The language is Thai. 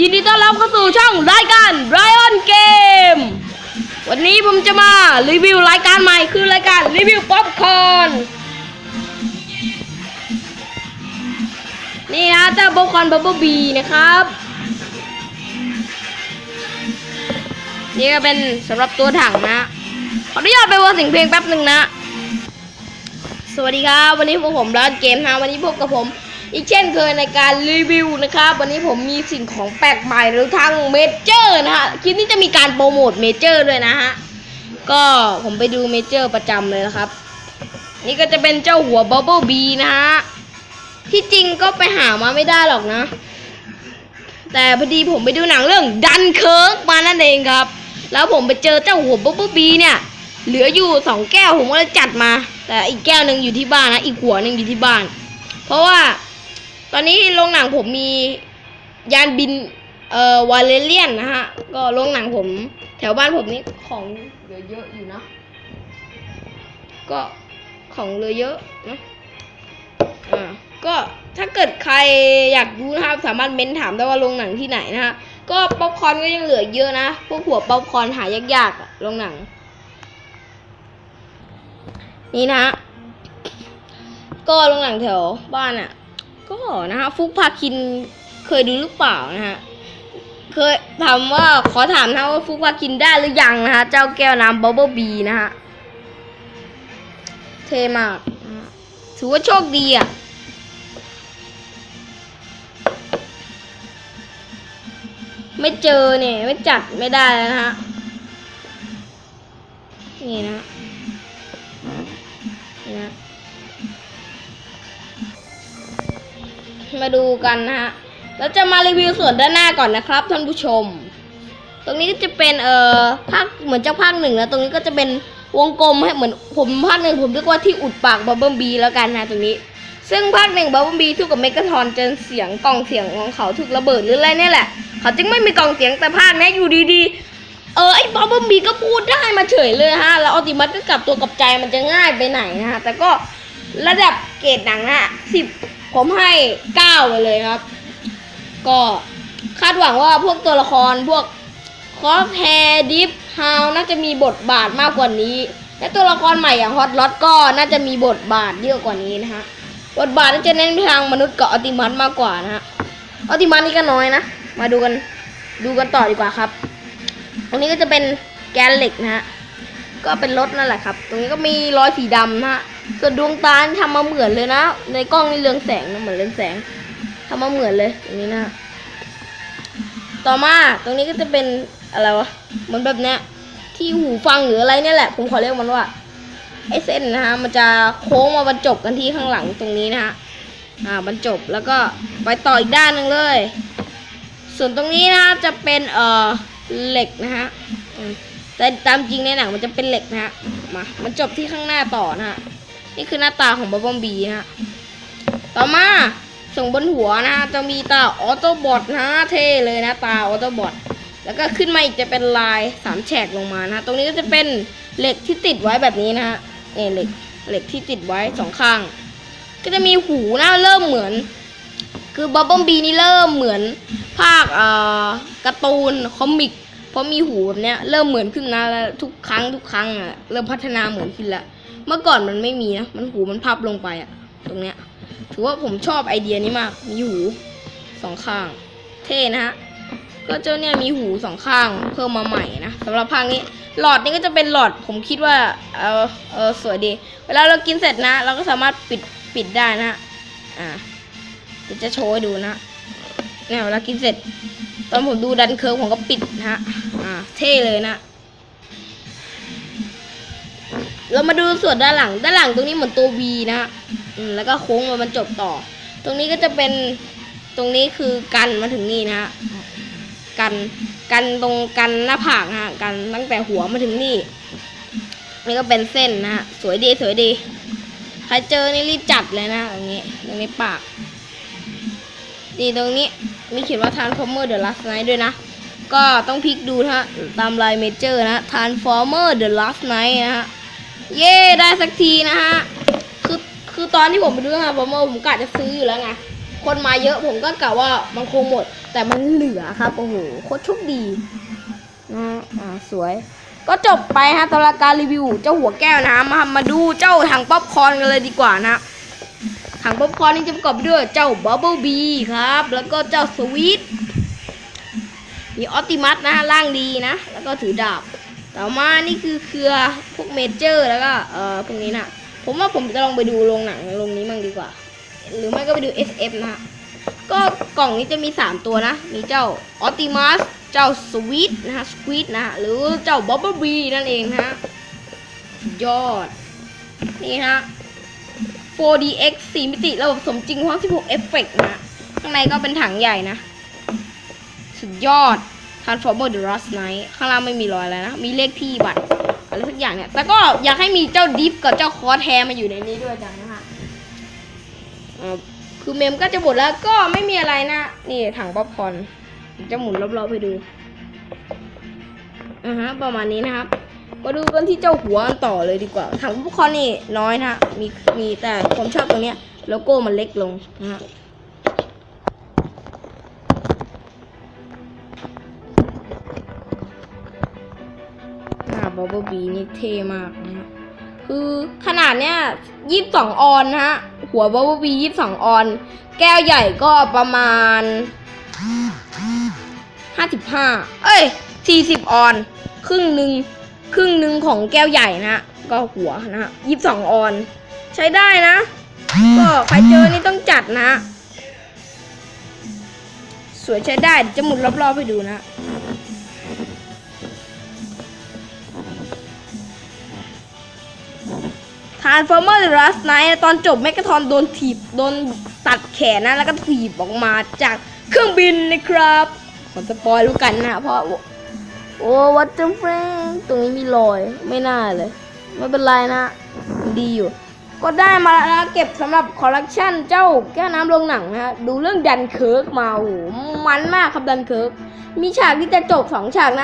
ยินดีต้อนรับเข้าสู่ช่องรายการ Riot Game วันนี้ผมจะมารีวิวรายการใหม่คือรายการรีวิวป๊อปคอร์นนี่นะเจ้าป๊อปคอร์นบับเบิลบีนะครับ นี่ก็เป็นสำหรับตัวถังนะ ขออนุญาตไปวางสียงเพลงแป๊บหนึ่งนะ สวัสดีครับ วันนี้พวกผมร้านเกมนะวันนี้พบกับผม อีกเช่นเคยในการรีวิวนะครับวันนี้ผมมีสิ่งของแปลกใหม่หรือทางเมเจอร์นะฮะคลิปนี้จะมีการโปรโมทเมเจอร์ด้วยนะฮะก็ผมไปดูเมเจอร์ประจำเลยนะครับ นี่ก็จะเป็นเจ้าหัวบับเบิลบีนะฮะที่จริงก็ไปหามาไม่ได้หรอกนะ แต่พอดีผมไปดูหนังเรื่องดันเคิร์กมานั่นเองครับ แล้วผมไปเจอเจ้าหัวบับเบิลบีเนี่ยเหลืออยู่สองแก้วผมก็เลยจัดมา แต่อีกแก้วหนึ่งอยู่ที่บ้านนะอีกหัวหนึ่งอยู่ที่บ้าน เพราะว่า ตอนนี้โรงหนังผมมียานบินเอ่อวาเลเลียนนะฮะ ก็โรงหนังผม แถวบ้านผมนี่ของเหลือเยอะอยู่นะ ก็ของเหลือเยอะนะอ่าก็ถ้าเกิดใครอยากรู้นะครับสามารถเม้นถามได้ว่าโรงหนังที่ไหนนะฮะก็ป๊อปคอร์นก็ยังเหลือเยอะนะ พวกหัวป๊อปคอร์นหายากๆอะโรงหนัง นี่นะฮะก็โรงหนังแถวบ้านอะ ก็นะฮะฟุกพาคินเคยดูหรือเปล่านะฮะเคยถามว่าขอถามนะว่าฟุกพาคินได้หรือยังนะฮะเจ้าแก้วน้ำบับเบิลบีนะฮะเทมากถือว่าโชคดีอะไม่เจอเนี่ย ไม่จัดไม่ได้แล้วนะฮะนี่นะฮะนี่นะ มาดูกันนะฮะแล้วจะมารีวิวส่วนด้านหน้าก่อนนะครับท่านผู้ชม ตรงนี้ก็จะเป็นเอ่อภาคเหมือนเจ้าภาคหนึ่งแล้วตรงนี้ก็จะเป็นวงกลมให้เหมือนผมภาคหนึ่งผมเรียกว่าที่อุดปากบับเบิ้ลบีแล้วกันนะตรงนี้ ซึ่งภาคหนึ่งบับเบิ้ลบีสู้กับเมกาทอนจนเสียงกล่องเสียงของเขาถูกระเบิดหรืออะไรเนี่ยแหละ เขาจึงไม่มีกล่องเสียงแต่ภาคนี้อยู่ดีๆ เออไอ้บับเบิ้ลบีก็พูดได้มาเฉยเลยฮะแล้วออติมัสก็กลับตัวกลับใจมันจะง่ายไปไหนนะฮะแต่ก็ระดับเกรดหนังฮะสิบ ผมให้เก้าไปเลยครับ ก็คาดหวังว่าพวกตัวละครพวกคอสแฮดิฟฮาวน่าจะมีบทบาทมากกว่านี้ และตัวละครใหม่อย่างฮอตลอตก็น่าจะมีบทบาทเยอะกว่านี้นะฮะบทบาทน่าจะเน้นไปทางมนุษย์กับออติมัสมากกว่านะฮะออติมัสนี่ก็น้อยนะ มาดูกันดูกันต่อดีกว่าครับ ตรงนี้ก็จะเป็นแกนเหล็กนะฮะก็เป็นรถนั่นแหละครับ ตรงนี้ก็มีรอยสีดำนะฮะ ส่วนดวงตาทำมาเหมือนเลยนะ ในกล้องนี่เรืองแสงนะเหมือนเรืองแสงทำมาเหมือนเลยตรงนี้นะ ต่อมาตรงนี้ก็จะเป็นอะไรวะเหมือนแบบเนี้ยที่หูฟังหรืออะไรเนี่ยแหละ ผมขอเรียกมันว่าไอเส้นนะฮะมันจะโค้งมาบรรจบกันที่ข้างหลังตรงนี้นะฮะอ่าบรรจบแล้วก็ไปต่ออีกด้านหนึ่งเลย ส่วนตรงนี้นะจะเป็นเอ่อเหล็กนะฮะแต่ตามจริงในหนังมันจะเป็นเหล็กนะฮะมามันจบที่ข้างหน้าต่อนะฮะ นี่คือหน้าตาของบับเบิ้ลบีนะฮะ ต่อมาส่งบนหัวนะฮะจะมีตาออโต้บอทนะเท่เลยนะตาออโต้บอทแล้วก็ขึ้นมาอีกจะเป็นลายสามแฉกลงมานะตรงนี้ก็จะเป็นเหล็กที่ติดไว้แบบนี้นะฮะนี่เหล็กเหล็กที่ติดไว้สองข้าง ก็จะมีหูนะเริ่มเหมือน คือบับเบิ้ลบีนี่เริ่มเหมือนภาคเอ่อการ์ตูนคอมิกเพราะมีหูแบบเนี้ยเริ่มเหมือนขึ้นนะแล้วทุกครั้งทุกครั้งอะเริ่มพัฒนาเหมือนขึ้นล้ว เมื่อก่อนมันไม่มีนะ มันหูมันพับลงไปอะตรงเนี้ย ถือว่าผมชอบไอเดียนี้มาก มีหูสองข้าง เท่นะฮะ ก็เจ้าเนี่ยมีหูสองข้างเพิ่มมาใหม่นะสำหรับภาคนี้ หลอดนี้ก็จะเป็นหลอด ผมคิดว่า เออเออสวยดี เวลาเรากินเสร็จนะ เราก็สามารถปิดปิดได้นะฮะอ่าจะโชว์ให้ดูนะเนี่ยเวลากินเสร็จ ตอนผมดูดันเคิร์ฟผมก็ปิดนะฮะอ่า เท่เลยนะ เรามาดูส่วนด้านหลัง ด้านหลังตรงนี้เหมือนตัว V นะฮะแล้วก็โค้งมาบรรจบต่อ ตรงนี้ก็จะเป็นตรงนี้คือกันมาถึงนี่นะฮะกันกันตรงกันหน้าผากนะฮะกันตั้งแต่หัวมาถึงนี่นี่ก็เป็นเส้นนะฮะสวยดีสวยดี ใครเจอนี่รีบจัดเลยนะตรงนี้ตรงนี้ปากดีตรงนี้มีเขียนว่า Transformer The Last Night ด้วยนะ ก็ต้องพลิกดูนะฮะตามลายเมเจอร์นะ Transformer The Last Night นะฮะ เย่ได้สักทีนะฮะ คือคือตอนที่ผมไปดูนะผมว่าผมกะจะซื้ออยู่แล้วไง คนมาเยอะผมก็กะว่ามันคงหมด แต่มันเหลือครับโอ้โหโคตรโชคดีนะอ่าสวย ก็จบไปฮะตำราการรีวิวเจ้าหัวแก้วนะมามาดูเจ้าถังป๊อปคอร์นกันเลยดีกว่านะถังป๊อปคอร์นนี่จะประกอบไปด้วยเจ้าบับเบิลบีครับ แล้วก็เจ้าสวีทมีออติมัสนะร่างดีนะ แล้วก็ถือดาบ ต่อมานี่คือเครือพวกเมเจอร์แล้วก็เอ่อพวกนี้นะผมว่าผมจะลองไปดูโรงหนังโรงนี้มั่งดีกว่า หรือไม่ก็ไปดู SF นะฮะก็กล่องนี้จะมี 3 ตัวนะ มีเจ้าออติมัสเจ้าสวีทนะฮะสวีทนะฮะหรือเจ้าบับเบิลบีนั่นเองนะฮะยอด นี่ฮะ 4DX 4มิติระบบสมจริงพร้อม16 เอฟเฟกต์นะข้างในก็เป็นถังใหญ่นะ สุดยอด Transformer The Rust Night ข้างล่างไม่มีรอยแล้วนะ มีเลขที่บัตรอะไรสักอย่างเนี่ย แต่ก็อยากให้มีเจ้าดิฟกับเจ้าคอร์แทมาอยู่ในนี้ด้วยจังนะฮะอ่อคือเมมก็จะหมดแล้วก็ไม่มีอะไรนะ นี่ถังป๊อปคอนจะหมุนรอบๆไปดูอ่าฮะประมาณนี้นะครับ มาดูกันที่เจ้าหัวกันต่อเลยดีกว่า ถังป๊อปคอนนี่น้อยนะฮะมีมีแต่ผมชอบตรงเนี้ยโลโก้มันเล็กลงนะฮะ หน้าบับเบิลบีนี่เท่มากนะฮะคือขนาดเนี้ยยี่สิบสองออนนะฮะ หัวบับเบิลบียี่สิบสองออน แก้วใหญ่ก็ประมาณห้าสิบห้าเอ้ยสี่สิบออน ครึ่งหนึ่งครึ่งหนึ่งของแก้วใหญ่นะ ก็หัวนะฮะยี่สิบสองออน ใช้ได้นะ ก็ใครเจอนี่ต้องจัดนะ สวยใช้ได้จะหมุนรอบๆให้ดูนะ ทานฟอร์เมอร์รัสไนตอนจบแมกกาทอนโดนถีบโดนตัดแขนนะแล้วก็ถีบออกมาจากเครื่องบินนะครับขอสปอยรู้กันนะเพราะโอ้วัตเตอร์แฟงตรงนี้มีรอยไม่น่าเลย ไม่เป็นไรนะ ดีอยู่ ก็ได้มาแล้วนะเก็บสำหรับคอลเลกชันเจ้าแก้วน้ำโรงหนังนะดูเรื่องดันเคิร์กมาโอ้โหมันมากครับดันเคิร์กมีฉากที่จะจบสองฉากนะ